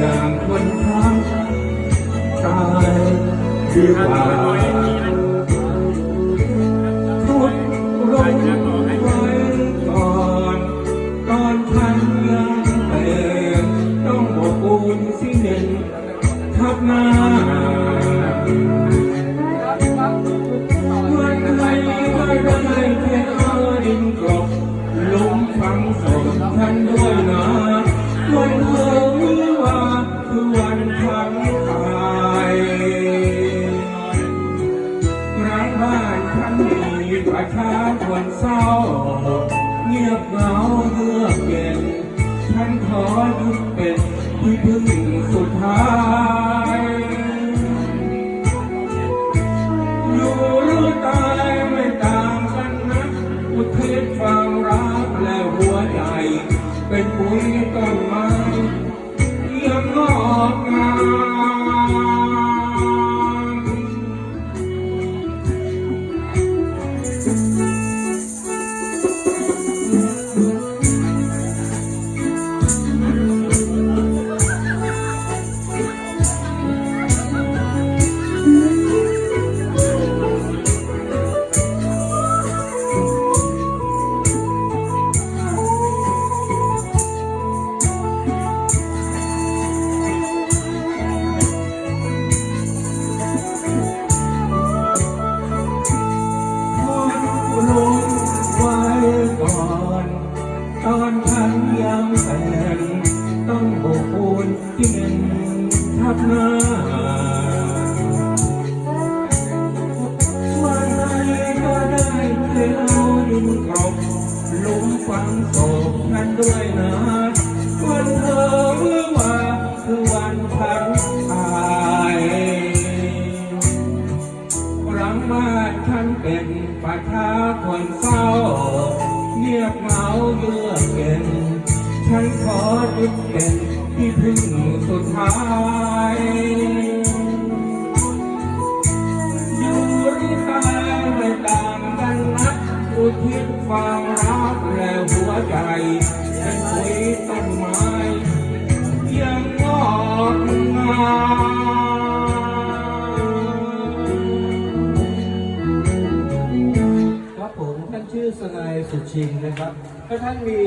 อย่างคนทั้งตายคือความ ประชาชนเศร้า เงียบเหงาเยือกเย็นฉันขอหยุดเป็นที่พึ่งสุดท้ายอยู่หรือตายไม่ต่างกันนะอุทิศความรักและหัวใจ เป็นปุ๋ยต้น อนฉันยังแฟนต้องโบกปูนที่หนึ่งทับหน้าวันไหนก็ได้เที่ยวดินกรบลุมฝังศพนั้นด้วยนะวันเธอเมื่อว่าคือวันฉันตายรังบ้านฉันเป็นป่าช้าคนเศร้า เงียบเหงาเยือกเย็น ฉันขอหยุดเป็นที่พึ่งสุดท้ายอยู่ที่ตายไม่ต่างกันนักอุทิศความรักและหัวใจเป็นปุ๋ยต้นไม้ สนายสุชินนะครับ ถ้าท่านมี